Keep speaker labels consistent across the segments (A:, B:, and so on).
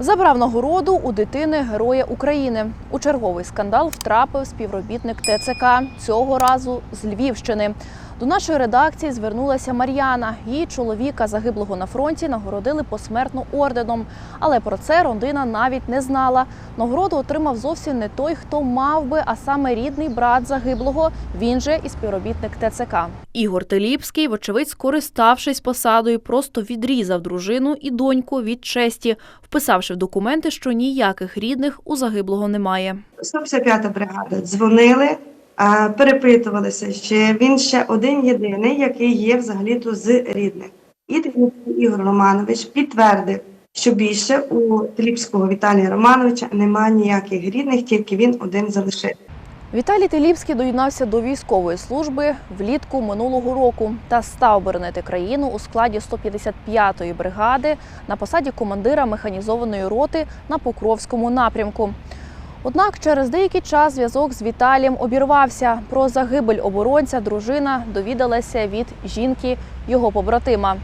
A: Забрав нагороду у дитини Героя України. У черговий скандал втрапив співробітник ТЦК цього разу з Львівщини. До нашої редакції звернулася Мар'яна. Її чоловіка, загиблого на фронті, нагородили посмертно орденом. Але про це родина навіть не знала. Нагороду отримав зовсім не той, хто мав би, а саме рідний брат загиблого. Він же і співробітник ТЦК. Ігор Теліпський, вочевидь, скориставшись посадою, просто відрізав дружину і доньку від честі, вписавши в документи, що ніяких рідних у загиблого немає.
B: 155-та бригада дзвонили, перепитувалися, чи він ще один єдиний, який є взагалі-то з рідних. І Ігор Романович підтвердив, що більше у Теліпського Віталія Романовича немає ніяких рідних, тільки він один залишив.
A: Віталій Теліпський доєднався до військової служби влітку минулого року та став боронити країну у складі 155-ї бригади на посаді командира механізованої роти на Покровському напрямку. Однак через деякий час зв'язок з Віталієм обірвався. Про загибель оборонця дружина довідалася від жінки його побратима.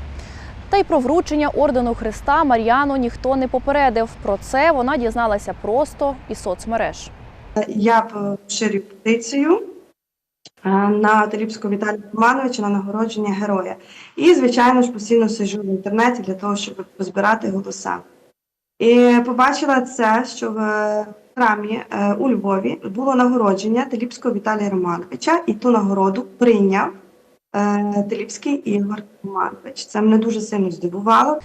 A: Та й про вручення ордену Христа Мар'яну ніхто не попередив. Про це вона дізналася просто із соцмереж.
B: Я поширю петицію на Теліпського Віталія Романовича на нагородження героя. І, звичайно ж, постійно сиджу в інтернеті для того, щоб позбирати голоса. І побачила це, що в храмі е, у Львові було нагородження Теліпського Віталія Романовича, і ту нагороду прийняв е, Теліпський Ігор Романович. Це мене дуже сильно здивувало.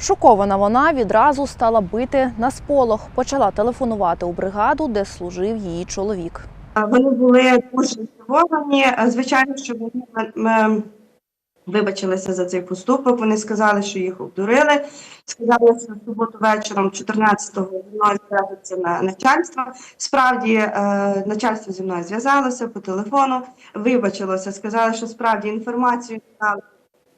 A: Шокована вона відразу стала бити на сполох. Почала телефонувати у бригаду, де служив її чоловік.
B: Вони були дуже здивовані. Звичайно, що вони вибачилися за цей поступок. Вони сказали, що їх обдурили. Сказали, що в суботу вечором, 14-го, зі мною зв'язується на начальство. Справді е, начальство зі мною зв'язалося по телефону, вибачилося, сказали, що справді інформацію дали.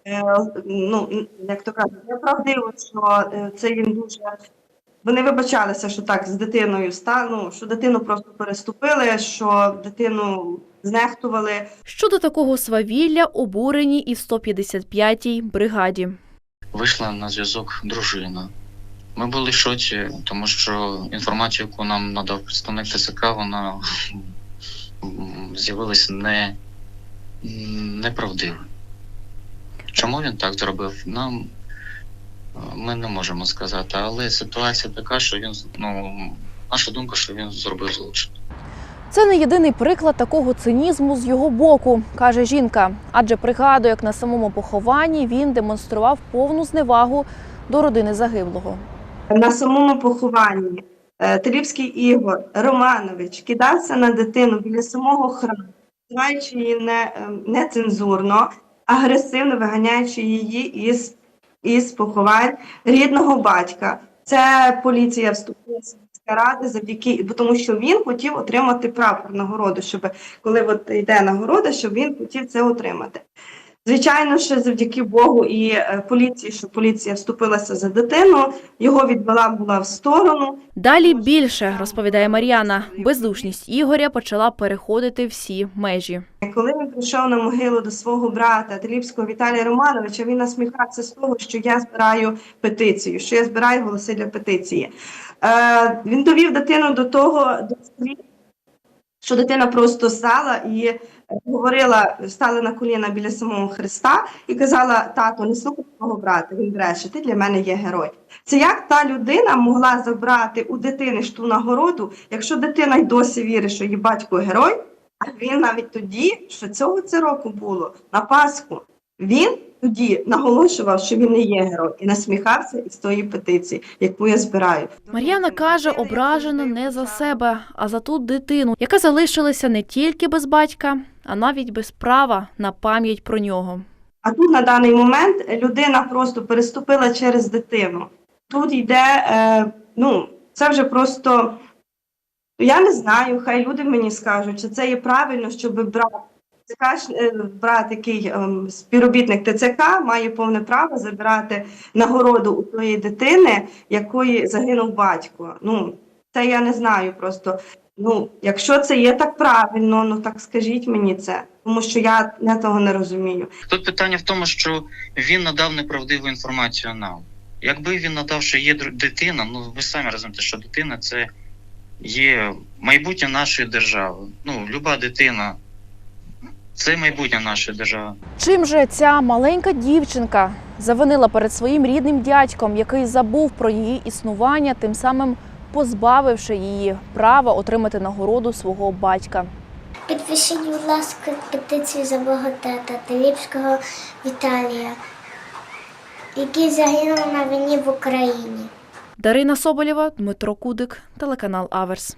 B: Е, ну, як то кажуть, неправдиво, що е, це їм дуже вони вибачалися, що так з дитиною ста, ну, що дитину просто переступили, що дитину знехтували.
A: Щодо такого свавілля обурені і в 155-й бригаді.
C: вийшла на зв'язок дружина. Ми були в шоці, тому що інформацію, яку нам надав представник ТСК, вона з'явилася не, неправдива. Чому він так зробив? Нам ми не можемо сказати, але ситуація така, що він ну, наша думка, що він зробив злочин.
A: Це не єдиний приклад такого цинізму з його боку, каже жінка. Адже пригадує, як на самому похованні він демонстрував повну зневагу до родини загиблого.
B: На самому похованні е, Ігор Романович кидався на дитину біля самого храму, називаючи її не, е, нецензурно, агресивно виганяючи її із, із поховань рідного батька. Це поліція вступилася ради завдяки, тому що він хотів отримати прапор нагороду, щоб коли от йде нагорода, щоб він хотів це отримати. Звичайно, що завдяки Богу і е, поліції, що поліція вступилася за дитину, його відвела була в сторону.
A: Далі більше розповідає Мар'яна. Бездушність Ігоря почала переходити всі межі.
B: Коли він прийшов на могилу до свого брата Теліпського Віталія Романовича, він насміхався з того, що я збираю петицію, що я збираю голоси для петиції. Е, він довів дитину до того, до слів, що дитина просто стала і е, говорила, стала на коліна біля самого Христа і казала: тато, не слухай свого брата, він бреше, ти для мене є герой. Це як та людина могла забрати у дитини ж ту нагороду, якщо дитина й досі вірить, що її батько герой, а він навіть тоді, що цього це року було на Пасху, він тоді наголошував, що він не є герой, і насміхався із тої петиції, яку я збираю.
A: Мар'яна каже, ображена не за себе, а за ту дитину, яка залишилася не тільки без батька, а навіть без права на пам'ять про нього.
B: А тут на даний момент людина просто переступила через дитину. Тут йде, е, ну, це вже просто, я не знаю, хай люди мені скажуть, чи це є правильно, щоб брат, ТЦК, е, брат, який ем, співробітник ТЦК, має повне право забирати нагороду у тої дитини, якої загинув батько. Ну, це я не знаю просто. Ну, якщо це є так правильно, ну так скажіть мені це, тому що я не того не розумію.
C: Тут питання в тому, що він надав неправдиву інформацію нам. Якби він надав, що є дитина, ну ви самі розумієте, що дитина це є майбутнє нашої держави. Ну, люба дитина це майбутнє нашої держави.
A: Чим же ця маленька дівчинка завинила перед своїм рідним дядьком, який забув про її існування, тим самим позбавивши її права отримати нагороду свого батька.
D: Підпишіть, будь ласка, петицію за мого тата Теліпського Віталія, який загинув на війні в Україні.
A: Дарина Соболєва, Дмитро Кудик, телеканал Аверс.